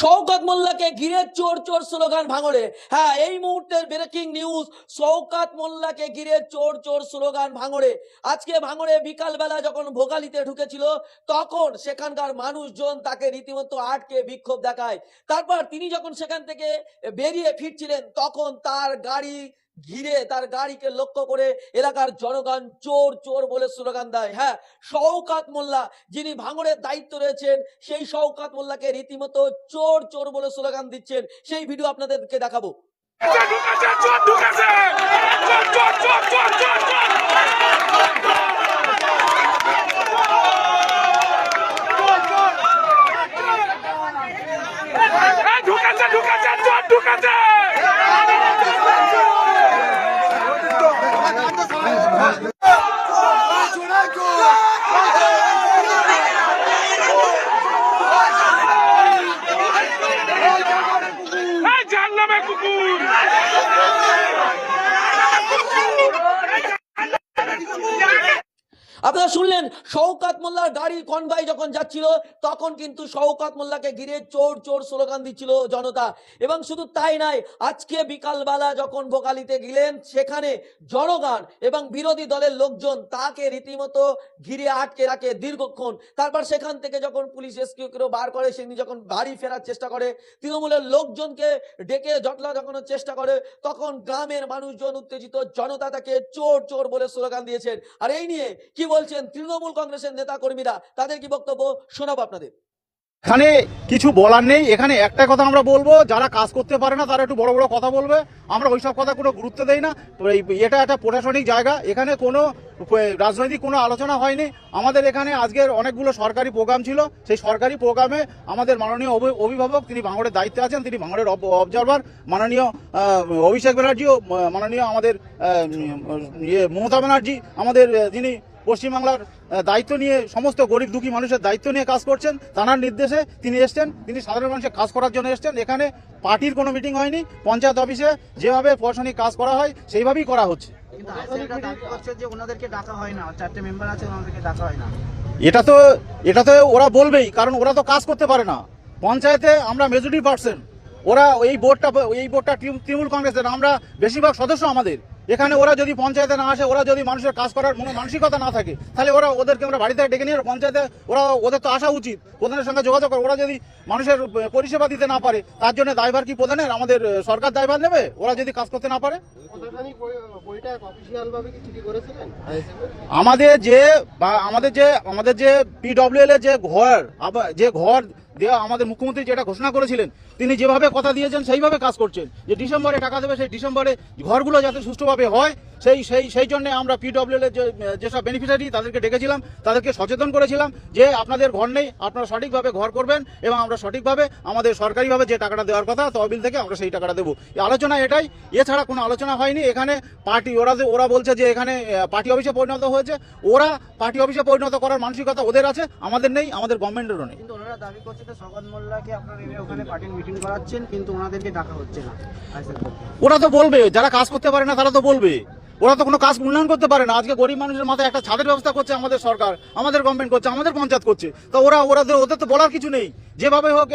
শওকত মোল্লাকে ঘিরে চোর চোর স্লোগান ভাঙড়ে। হ্যাঁ এই মুহূর্তের ব্রেকিং নিউজ শওকত মোল্লাকে ঘিরে চোর চোর স্লোগান ভাঙড়ে। আজকে ভাঙড়ে বিকালবেলা যখন ভোগালিতে ঢুকেছিল, তখন সেখানকার মানুষজন তাকে রীতিমতো আটকে বিক্ষোভ দেখায়। তারপর তিনি যখন সেখান থেকে বেরিয়ে ফিরছিলেন, তখন তার গাড়ি ঘিরে তার গাড়িকে লক্ষ্য করে এলাকার জনগণ চোর চোর বলে স্লোগান দেয় হ্যাঁ শওকাত মোল্লা যিনি ভাঙড়ের দায়িত্ব রয়েছেন সেই শওকাত মোল্লাকে রীতিমতো চোর চোর বলে স্লোগান দিচ্ছেন সেই ভিডিও আপনাদেরকে দেখাবো ঢুকেছে ঢুকেছে চোর চোর চোর চোর চোর চোর এই ঢুকেছে ঢুকেছে চোর ঢুকেছে এই যার নামে কুকুর আপনারা শুনলেন, শওকাত মোল্লার গাড়ি কনভাই যখন যাচ্ছিল, তখন কিন্তু শওকাত মোল্লাকে ঘিরে চোর চোর স্লোগান দিচ্ছিল জনতা। এবং শুধু তাই নয়, আজকে বিকালবেলা যখন ভোগালিতে গেলেন, সেখানে জনগণ এবং বিরোধী দলের লোকজন তাকে রীতিমতো ঘিরে আটকে রাখে দীর্ঘক্ষণ। তারপর সেখান থেকে যখন পুলিশ রেস্কিউ করে বার করে, সেদিন যখন বাড়ি ফেরার চেষ্টা করে, তৃণমূলের লোকজনকে ডেকে জটলা দেখানোর চেষ্টা করে, তখন গ্রামের মানুষজন উত্তেজিত, জনতা তাকে চোর চোর বলে স্লোগান দিয়েছেন। আর এই নিয়ে কি বলছেন তৃণমূল কংগ্রেসের নেতা কর্মীরা তাদের কি বক্তব্য? শোনাবো আপনাদের। এখানে কিছু বলার নেই, এখানে একটা কথা আমরা বলব, যারা কাজ করতে পারে না, তারা একটু বড় বড় কথা বলবে, আমরা ওইসব কথা কোনো গুরুত্ব দেই না। এটা একটা প্রশাসনিক জায়গা, এখানে কোনো, রাজনৈতিক কোনো আলোচনা হয়নি। আমাদের এখানে আজকের অনেকগুলো সরকারি প্রোগ্রাম ছিল, সেই সরকারি প্রোগ্রামে আমাদের মাননীয় অভি- অভিভাবক, তিনি ভাঙড়ের দায়িত্বে আছেন, তিনি ভাঙড়ের অবজারভার মাননীয় অভিষেক ব্যানার্জিও মাননীয় আমাদের ইয়ে মমতা ব্যানার্জি, আমাদের যিনি পশ্চিমবাংলার দায়িত্ব নিয়ে সমস্ত গরিব দুঃখী মানুষের দায়িত্ব নিয়ে কাজ করছেন। তাঁর নির্দেশে তিনি এসছেন। তিনি সাধারণ মানুষের কাজ করার জন্য এসছেন। এখানে পার্টির কোনো মিটিং হয়নি। পঞ্চায়েত অফিসে যেভাবে প্রশাসনিক কাজ করা হয় সেইভাবেই করা হচ্ছে। এটা তো এটা তো ওরা বলবেই কারণ ওরা তো কাজ করতে পারে না। পঞ্চায়েতে আমরা মেজরিটি পার্সেন্ট ওরা এই বোর্ডটা এই বোর্ডটা তৃণমূল কংগ্রেসের আমরা বেশিরভাগ সদস্য আমাদের। এখানে ওরা যদি পঞ্চায়েতে না আসে ওরা যদি মানুষের কাজ করার মনে মানসিকতা না থাকে তাহলে ওরা ওদেরকে আমরা বাড়িতে ডেকে নিয়ে পঞ্চায়েতে ওরা ওদের তো আসা উচিত। প্রধানের সঙ্গে যোগাযোগ করে ওরা যদি মানুষের পরিষেবা দিতে না পারে তার জন্য দায়ভার কি প্রধানের? আমাদের সরকার দায়ভার নেবে? ওরা যদি কাজ করতে না পারে? আমাদের যে আমাদের যে আমাদের যে পিডব্লিউএল এর যে ঘর যে ঘর দেওয়া আমাদের মুখ্যমন্ত্রী যেটা ঘোষণা করেছিলেন, তিনি যেভাবে কথা দিয়েছেন সেইভাবে কাজ করছেন। যে ডিসেম্বরে টাকা দেবে, সেই ডিসেম্বরে ঘরগুলো যাতে সুষ্ঠুভাবে হয় সেই সেই সেই জন্য আমরা পিডব্লিউএল এর যে যেসব বেনিফিশিয়ারি তাদেরকে ডেকেছিলাম তাদেরকে সচেতন করেছিলাম যে আপনাদের ঘর নেই আপনারা সঠিকভাবে ঘর করবেন এবং আমরা সঠিকভাবে আমাদের সরকারিভাবে যে টাকাটা দেওয়ার কথা তহবিল থেকে আমরা সেই টাকাটা দেবো। এই আলোচনা এটাই এছাড়া কোনো আলোচনা হয়নি। এখানে পার্টি ওরা যে- ওরা বলছে যে এখানে পার্টি অফিসে পরিণত হয়েছে। ওরা পার্টি অফিসে পরিণত করার মানসিকতা ওদের আছে আমাদের নেই আমাদের গভর্নমেন্টেরও নেই। কিন্তু ওনারা দাবি করছে যে সগত মোল্লাকে আপনারা ওখানে পার্টির মিটিং করাচ্ছেন কিন্তু ওনাদেরকে ডাকা হচ্ছে না। ওরা তো বলবে যারা কাজ করতে পারে না তারা তো বলবে। ওরা তো কোনো কাজ উন্নয়ন করতে পারে না। আজকে গরিব মানুষের মাথায় একটা ছাদের ব্যবস্থা করছে আমাদের সরকার, আমাদের গভর্নমেন্ট করছে, আমাদের পঞ্চায়েত করছে। তো ওরা ওরা ওদের তো বলার কিছু নেই। যেভাবে হোক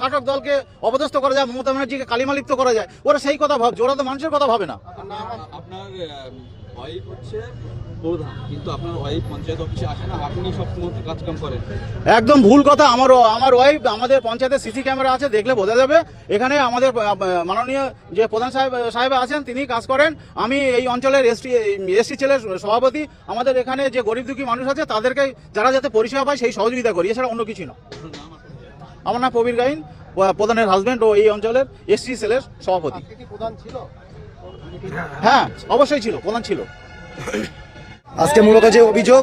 শাসক দলকে অপদস্থ করা যায়, মমতা ব্যানার্জিকে কালিমালিপ্ত করা যায়, ওরা সেই কথা ভাবছে, ওরা তো মানুষের কথা ভাবে না। আপনার ওয়াইফ হচ্ছে প্রধান কিন্তু আপনার ওয়াইফ পঞ্চায়েত অফিসে আসে না আপনি সব কাজকাম করেন। একদম ভুল কথা আমার আমার ওয়াইফ আমাদের পঞ্চায়েতের সিসি ক্যামেরা আছে দেখলে বোঝা যাবে। এখানে আমাদের মাননীয় যে প্রধান সাহেব সাহেব আছেন তিনি কাজ করেন। আমি এই অঞ্চলের এসটি এসটি ছেলের সভাপতি। আমাদের এখানে যে গরিব দুঃখী মানুষ আছে তাদেরকে যারা যাতে পরিষেবা পায় সেই সহযোগিতা করি। এছাড়া অন্য কিছু না। আমার নাম প্রবীর গাইন প্রধানের হাজবেন্ড ও এই অঞ্চলের এসটি সেলের সভাপতি। হ্যাঁ অবশ্যই ছিল প্রধান ছিল। আজকে মূলত যে অভিযোগ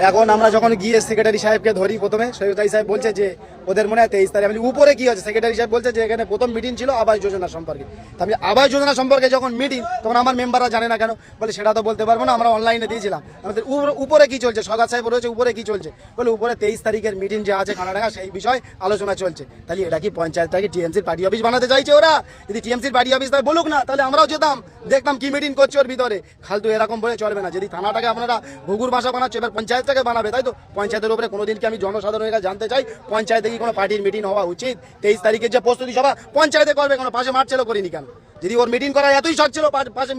এখন আমরা যখন গিয়ে সেক্রেটারি সাহেবকে ধরি প্রথমে সেক্রেটারি সাহেব বলছে যে, ওদের মনে হয় তেইশ তারিখ। আমি উপরে কি আছে সেক্রেটারি সাহেব বলছে যে, এখানে প্রথম মিটিং ছিল আবাস যোজনা সম্পর্কে। আমি আবাস যোজনা সম্পর্কে যখন মিটিং তখন আমার মেম্বাররা জানে না কেন। বলে, সেটা তো বলতে পারব না, আমরা অনলাইনে দিয়েছিলাম। আমাদের উপরে- কি চলছে? সগাত সাহেব রয়েছে উপরে কি চলছে? বলে, উপরে তেইশ তারিখের মিটিং যে আছে কানাডাঙ্গা সেই বিষয় আলোচনা চলছে। তাহলে এটা কি পঞ্চায়েত পঞ্চায়েতটাকে টিএমসির পার্টি অফিস বানাতে চাইছে ওরা? যদি টিএমসির পার্টি অফিস তাই বলুক না, তাহলে আমরাও যেতাম। দেখতাম কি মিটিং করছে ওর ভিতরে। খালতু এরকম বলে চলবে না। যদি থানাটাকে আপনারা ঘুঘুর বাসা বানাচ্ছে, এবার পঞ্চায়েত পঞ্চায়েতটাকে বানাবে, তাই তো? পঞ্চায়েতের উপরে কোনোদিন কি আমি জনসাধারণের কাছে জানতে চাই? পঞ্চায়েতে কি কোনো পার্টির মিটিং হওয়া উচিত? তেইশ তারিখের যে প্রস্তুতি সভা, পঞ্চায়েতে করবে কোনো? পাশে মাঠ ছিল করিনি কেন? যদি ওর মিটিং করার এতই শখ ছিল পাশে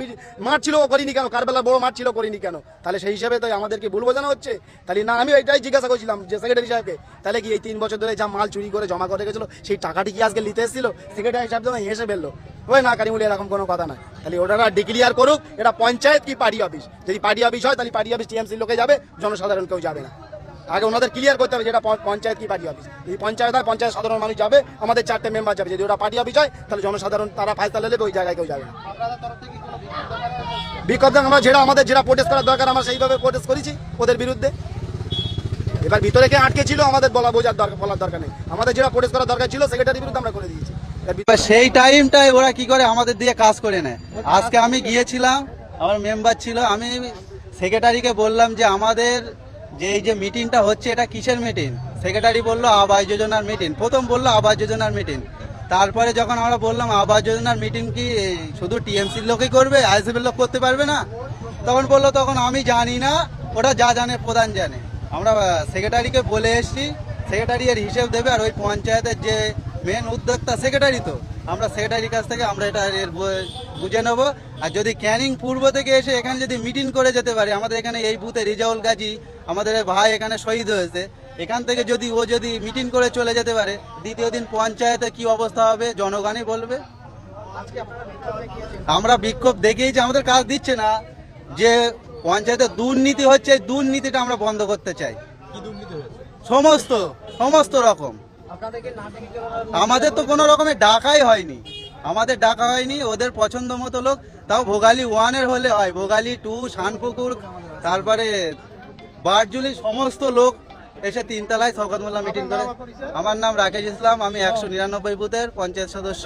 মাঠ ছিল করিনি কেন? কারবেলা বড় মাঠ ছিল করিনি কেন? তাহলে সেই হিসাবে তো আমাদেরকে ভুল বোঝানো হচ্ছে। তাহলে না, আমি এটাই জিজ্ঞাসা করছিলাম যে সেক্রেটারি সাহেবকে, তাহলে কি এই তিন বছর ধরে যা মাল চুরি করে জমা করে গেছিল সেই টাকাটি কি আজকে নিতে এসেছিল? সেক্রেটারি সাহেব যখন হেসে ফেলল। ওই না, কারিমুল, এরকম কোনো কথা না তাহলে ওটা ডিক্লিয়ার করুক, এটা পঞ্চায়েত কি পার্টি অফিস? যদি পার্টি অফিস হয়, তাহলে পার্টি অফিস টিএমসির লোকে যাবে, জনসাধারণ কেউ যাবে না। আগে ওনাদের ক্লিয়ার করতে হবে যেটা পঞ্চায়েত কি পার্টি অফিস। যদি পঞ্চায়েত হয়, পঞ্চায়েত সাধারণ মানুষ যাবে, আমাদের চারটে মেম্বার যাবে। যদি ওটা পার্টি অফিস হয়, তাহলে জনসাধারণ তারা ফায়সালা নেবে ওই জায়গায় কেউ যাবে না। বিক্ষোভ আমরা যেটা আমাদের যেটা প্রোটেস্ট করার দরকার, আমরা সেইভাবে প্রোটেস্ট করেছি ওদের বিরুদ্ধে। এবার ভিতরে কে আটকে ছিল, আমাদের বলা বোঝার দরকার বলার দরকার নেই। আমাদের যেটা প্রোটেস্ট করার দরকার ছিল সেক্রেটারির বিরুদ্ধে আমরা করে দিয়েছি। সেই টাইমটাই ওরা কি করে? আমাদের দিয়ে কাজ করে নেয়। আজকে আমি গিয়েছিলাম, আমার মেম্বার ছিল, আমি সেক্রেটারিকে বললাম যে আমাদের যে এই যে মিটিংটা হচ্ছে, এটা কিসের মিটিং সেক্রেটারি বলল, আবাস যোজনার মিটিং প্রথম বলল, আবাস যোজনার মিটিং তারপরে যখন আমরা বললাম, আবাস যোজনার মিটিং কি শুধু টিএমসির লোকই করবে? আইএসএফের লোক করতে পারবে না? তখন বলল, তখন আমি জানি না ওটা যা জানে, প্রধান জানে। আমরা সেক্রেটারিকে বলে এসেছি। সেক্রেটারি এর হিসেব দেবে, আর ওই পঞ্চায়েতের যে মেন উদ্যোক্তা সেক্রেটারি তো। আমরা সেক্রেটারির কাছ থেকে আমরা এটা এর বুঝে নেব। আর যদি ক্যানিং পূর্ব থেকে এসে এখানে যদি মিটিং করে যেতে পারে আমাদের এখানে এই বুথে রিজাউল গাজী আমাদের ভাই এখানে শহীদ হয়েছে। এখান থেকে যদি ও যদি মিটিং করে চলে যেতে পারে দ্বিতীয় দিন পঞ্চায়েতে কি অবস্থা হবে জনগণই বলবে। আমরা বিক্ষোভ দেখেই যে আমাদের কাজ দিচ্ছে না যে পঞ্চায়েতে দুর্নীতি হচ্ছে এই দুর্নীতিটা আমরা বন্ধ করতে চাই। সমস্ত সমস্ত রকম। আমাদের তো কোনো রকমের ডাকাই হয়নি। আমাদের ডাকা হয়নি ওদের পছন্দ মতো লোক। তাও ভোগালী ওয়ানের হলে হয় ভোগালী টু শানপুকুর তারপরে বারজুলি সমস্ত লোক এসে তিনতলায় শওকত মোল্লা মিটিং করে। আমার নাম রাকেশ ইসলাম আমি একশো নিরানব্বই বুথের পঞ্চায়েত সদস্য।